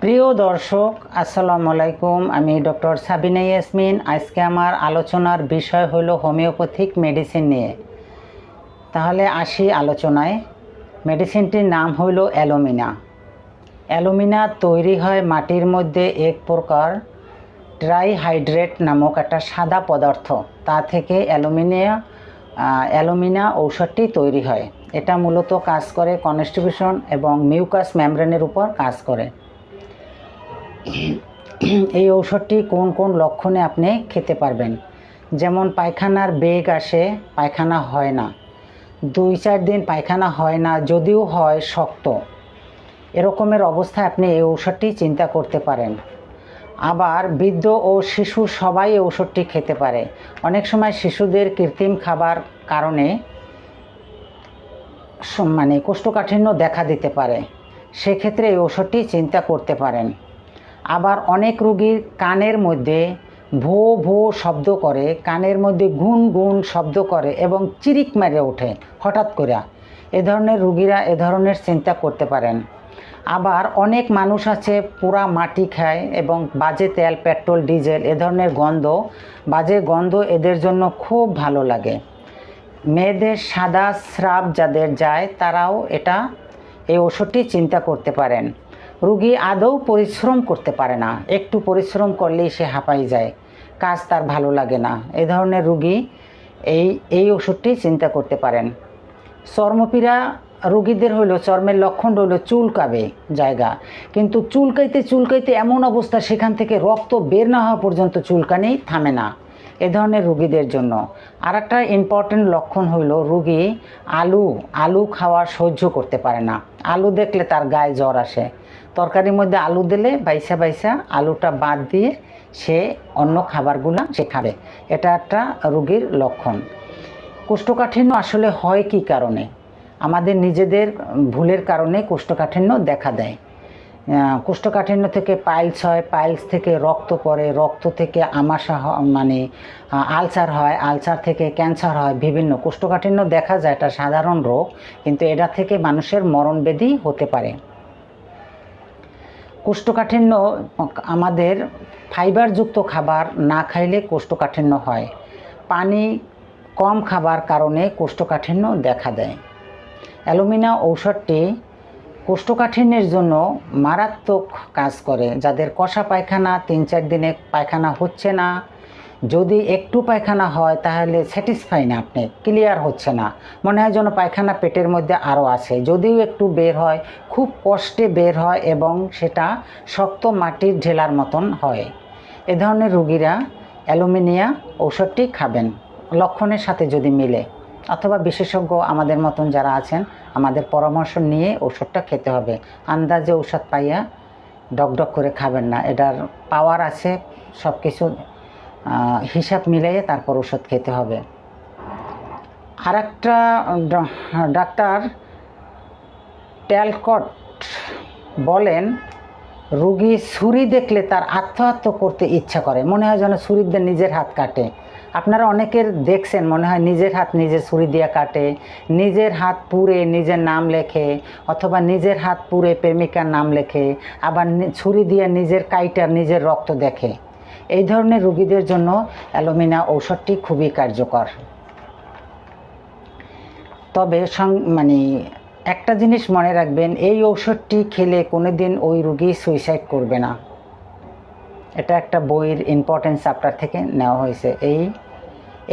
প্রিয় দর্শক, আসসালামু আলাইকুম। আমি ডক্টর সাবিনা ইয়াসমিন। আজকে আমার আলোচনার বিষয় হলো হোমিওপ্যাথিক মেডিসিন নিয়ে। তাহলে আসি আলোচনায়। মেডিসিনটির নাম হইল অ্যালোমিনা। অ্যালুমিনা তৈরি হয় মাটির মধ্যে এক প্রকার ট্রাইহাইড্রেট নামক একটা সাদা পদার্থ। তা থেকে অ্যালুমিনিয়া অ্যালুমিনা ঔষধটি তৈরি হয়। এটা মূলত কাজ করে কনস্টিবিউশন এবং মিউকাস মেমব্রেনের উপর কাজ করে। এই ঔষধটি কোন কোন লক্ষণে আপনি খেতে পারবেন? যেমন পায়খানার বেগ আসে, পায়খানা হয় না। দুই চার দিন পায়খানা হয় না, যদিও হয় শক্ত। এরকমের অবস্থায় আপনি এই ঔষধটি চিন্তা করতে পারেন। আবার বৃদ্ধ ও শিশু সবাই ঔষধটি খেতে পারে। অনেক সময় শিশুদের কৃত্রিম খাবার কারণে মানে কোষ্ঠকাঠিন্য দেখা দিতে পারে। সেক্ষেত্রে এই ওষুধটি চিন্তা করতে পারেন। আবার অনেক রুগীর কানের মধ্যে ভো ভো শব্দ করে, কানের মধ্যে গুন গুন শব্দ করে এবং চিরিক মেরে ওঠে হঠাৎ করে এ ধরনের রুগীরা এ ধরনের চিন্তা করতে পারেন। আবার অনেক মানুষ আছে, পুরা মাটি খায় এবং বাজে তেল, পেট্রোল, ডিজেল এ ধরনের গন্ধ, বাজে গন্ধ এদের জন্য খুব ভালো লাগে। মেয়েদের সাদা স্রাব যাদের যায়, তারাও এটা, এই ওষুধটি চিন্তা করতে পারেন। রুগী আদৌ পরিশ্রম করতে পারে না। একটু পরিশ্রম করলেই সে হাঁপাই যায়। কাজ তার ভালো লাগে না। এ ধরনের রুগী এই এই ওষুধটি চিন্তা করতে পারেন। চর্মপীড়া রুগীদের হইল, চর্মের লক্ষণ হইল, চুলকাবে জায়গা। কিন্তু চুলকাইতে চুলকাইতে এমন অবস্থা, সেখান থেকে রক্ত বের না হওয়া পর্যন্ত চুলকানি থামে না এ ধরনের রুগীদের জন্য। আর একটা ইম্পর্টেন্ট লক্ষণ হইল, রুগী আলু আলু খাওয়া সহ্য করতে পারে না। আলু দেখলে তার গায়ে জ্বর আসে। তরকারির মধ্যে আলু দিলে বাইসা বাইসা আলুটা বাদ দিয়ে সে অন্য খাবারগুলো সে খাবে। এটা একটা রুগীর লক্ষণ। কোষ্ঠকাঠিন্য আসলে হয় কি কারণে? আমাদের নিজেদের ভুলের কারণে কোষ্ঠকাঠিন্য দেখা দেয়। কোষ্ঠকাঠিন্য থেকে পাইলস হয়, পাইলস থেকে রক্ত পড়ে, রক্ত থেকে আমাশা মানে আলসার হয়, আলসার থেকে ক্যান্সার হয়, বিভিন্ন কোষ্ঠকাঠিন্য দেখা যায়, এটা সাধারণ রোগ, কিন্তু এটা থেকে মানুষের মরণ ব্যাধি হতে পারে। কোষ্ঠকাঠিন্য, আমাদের ফাইবারযুক্ত খাবার না খাইলে কোষ্ঠকাঠিন্য হয়। পানি কম খাবার কারণে কোষ্ঠকাঠিন্য দেখা দেয়। অ্যালুমিনা ঔষধটি কোষ্ঠকাঠিন্যের জন্য মারাত্মক কাজ করে, যাদের কষা পায়খানা তিন চার দিনে পায়খানা হচ্ছে না। যদি একটু পায়খানা হয়, তাহলে স্যাটিসফাই না আপনি ক্লিয়ার হচ্ছে না। মনে হয় যেন পায়খানা পেটের মধ্যে আরও আছে। যদিও একটু বের হয়, খুব কষ্টে বের হয় এবং সেটা শক্ত মাটির ঢেলার মতন হয়। এ ধরনের রুগীরা অ্যালুমিনিয়া ঔষধটি খাবেন। লক্ষণের সাথে যদি মিলে। অথবা বিশেষজ্ঞ আমাদের মতন যারা আছেন, আমাদের পরামর্শ নিয়ে ওষুধটা খেতে হবে। আন্দাজে ঔষধ পাইয়া ডকডক করে খাবেন না। এটার পাওয়ার আছে সব কিছু হিসাব মিলাইয়ে তারপর ওষুধ খেতে হবে। আর একটা ডাক্তার ট্যালকট বলেন, রুগী ছুরি দেখলে তার আত্মহত্যা করতে ইচ্ছা করে। মনে হয় যেন ছুরি দিয়ে নিজের হাত কাটে। আপনারা অনেকের দেখছেন, মনে হয় নিজের হাত নিজে ছুরি দিয়ে কাটে, নিজের হাত পুড়ে নিজের নাম লেখে, অথবা নিজের হাত পুড়ে প্রেমিকার নাম লেখে, আবার ছুরি দিয়ে নিজের কাইটার নিজের রক্ত দেখে। এই ধরনের রুগীদের জন্য অ্যালুমিনা ঔষধটি খুবই কার্যকর। তবে মানে একটা জিনিস মনে রাখবেন, এই ঔষধটি খেলে কোনো দিন ওই রুগী সুইসাইড করবে না। এটা একটা বইয়ের ইম্পর্টেন্স চ্যাপ্টার থেকে নেওয়া হয়েছে। এই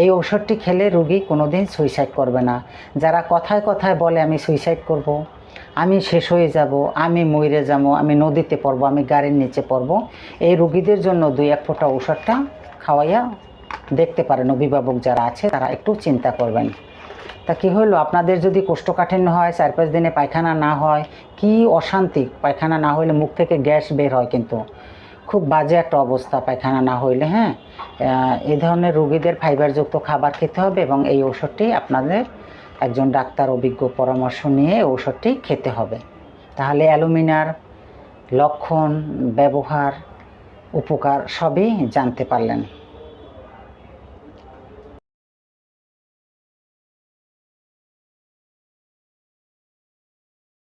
এই ঔষধটি খেলে রুগী কোনোদিন সুইসাইড করবে না। যারা কথায় কথায় বলে, আমি সুইসাইড করব। আমি শেষ হয়ে যাব, আমি মইরে যাব, আমি নদীতে পড়ব, আমি গাড়ির নিচে পড়ব, এই রুগীদের জন্য দুই এক ফোঁটা ঔষধটা খাওয়াইয়া দেখতে পারেন। অভিভাবক যারা আছে, তারা একটু চিন্তা করবেন। তা কী হলো আপনাদের যদি কোষ্ঠকাঠিন্য হয়, চার পাঁচ দিনে পায়খানা না হয়, কি অশান্তি? পায়খানা না হলে মুখ থেকে গ্যাস বের হয় কিন্তু। খুব বাজে একটা অবস্থা পায়খানা না হইলে হ্যাঁ? এ ধরনের রুগীদের ফাইবারযুক্ত খাবার খেতে হবে এবং এই ওষুধটি আপনাদের একজন ডাক্তার অভিজ্ঞ পরামর্শ নিয়ে ওষুধটি খেতে হবে। তাহলে অ্যালুমিনার, লক্ষণ, ব্যবহার, উপকার সবই জানতে পারলেন।